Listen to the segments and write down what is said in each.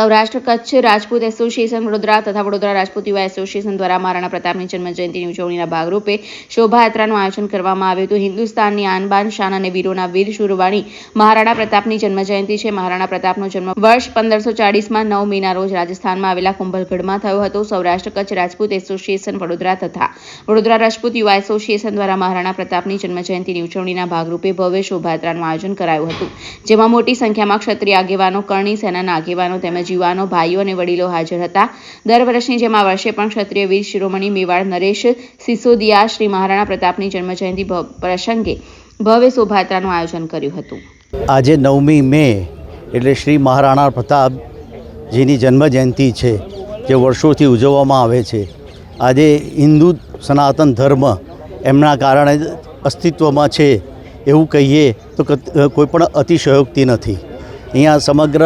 Saurashtra Kutch, Rajput association, Vadodara તથા વડોદરા રાજપૂત યુવા association દ્વારા મહારાણા પ્રતાપની જન્મજયંતિની ઉજવણીના ભાગરૂપે શોભાયાત્રાનું આયોજન કરવામાં આવ્યું હતું. હિન્દુસ્તાનની આનબાન શાન અને વીરોના વીર શુરવાણી મહારાણા પ્રતાપની જન્મજયંતિ છે. મહારાણા પ્રતાપનો જન્મ વર્ષ પંદરસો ચાળીસમાં નવ મેના રોજ રાજસ્થાનમાં આવેલા કુંભલગઢમાં થયો હતો. સૌરાષ્ટ્ર કચ્છ, રાજપૂત એસોસિએશન, વડોદરા તથા વડોદરા રાજપૂત યુવા એસોસિએશન દ્વારા મહારાણા પ્રતાપની જન્મજયંતિની ઉજવણીના ભાગરૂપે ભવ્ય શોભાયાત્રાનું આયોજન કરાયું હતું, જેમાં મોટી સંખ્યામાં ક્ષત્રિય આગેવાનો, કરણી સેનાના આગેવાનો તેમજ યુવાનો ભાઈઓ અને વડીલો હાજર હતા. દર વર્ષની જેમ આ વર્ષે પણ ક્ષત્રિય વીર શિરોમણી મેવાડ નરેશ સિસોદિયા શ્રી મહારાણા પ્રતાપની જન્મજયંતિ પ્રસંગે ભવ્ય શોભાયાત્રાનું આયોજન કર્યું હતું. આજે નવમી મે એટલે શ્રી મહારાણા પ્રતાપજીની જન્મજયંતિ છે, જે વર્ષોથી ઉજવવામાં આવે છે. આજે હિન્દુ સનાતન ધર્મ એમના કારણે અસ્તિત્વમાં છે એવું કહીએ તો કોઈ પણ અતિશયોક્તિ નથી. અહીંયા સમગ્ર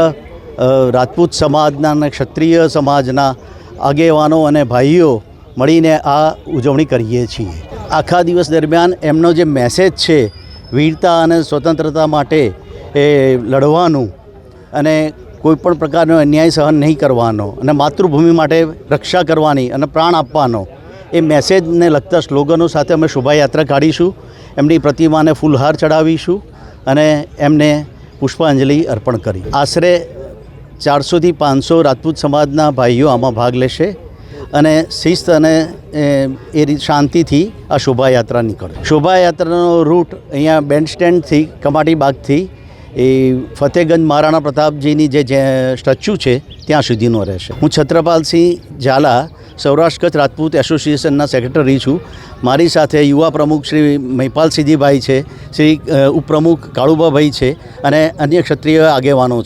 રાજપૂત સમાજના અને ક્ષત્રિય સમાજના આગેવાનો અને ભાઈઓ મળીને આ ઉજવણી કરીએ છીએ. આખા દિવસ દરમિયાન એમનો જે મેસેજ છે, વીરતા અને સ્વતંત્રતા માટે એ લડવાનું અને કોઈ પણ પ્રકારનો અન્યાય સહન નહીં કરવાનો અને માતૃભૂમિ માટે રક્ષા કરવાની અને પ્રાણ આપવાનો, એ મેસેજને લગતા સ્લોગનો સાથે અમે શોભાયાત્રા કાઢીશું, એમની પ્રતિમાને ફૂલહાર ચડાવીશું અને એમને પુષ્પાંજલિ અર્પણ કરી. આશરે ચારસોથી પાંચસો રાજપૂત સમાજના ભાઈઓ આમાં ભાગ લેશે અને શિસ્ત અને એ, શાંતિથી આ શોભાયાત્રા નીકળે. શોભાયાત્રાનો રૂટ અહીંયા બેન્ડ સ્ટેન્ડથી કમાટી બાગથી એ ફતેગંજ મહારાણા પ્રતાપજીની જે સ્ટેચ્યુ છે ત્યાં સુધીનો રહેશે. હું છત્રપાલસિંહ ઝાલા સૌરાષ્ટ્ર કચ્છ રાજપૂત એસોસિએશનના સેક્રેટરી છું. મારી સાથે યુવા પ્રમુખ શ્રી મહિપાલ સિદ્ધિભાઈ છે શ્રી ઉપપ્રમુખ કાળુબાભાઈ છે અને અન્ય ક્ષત્રિય આગેવાનો છે.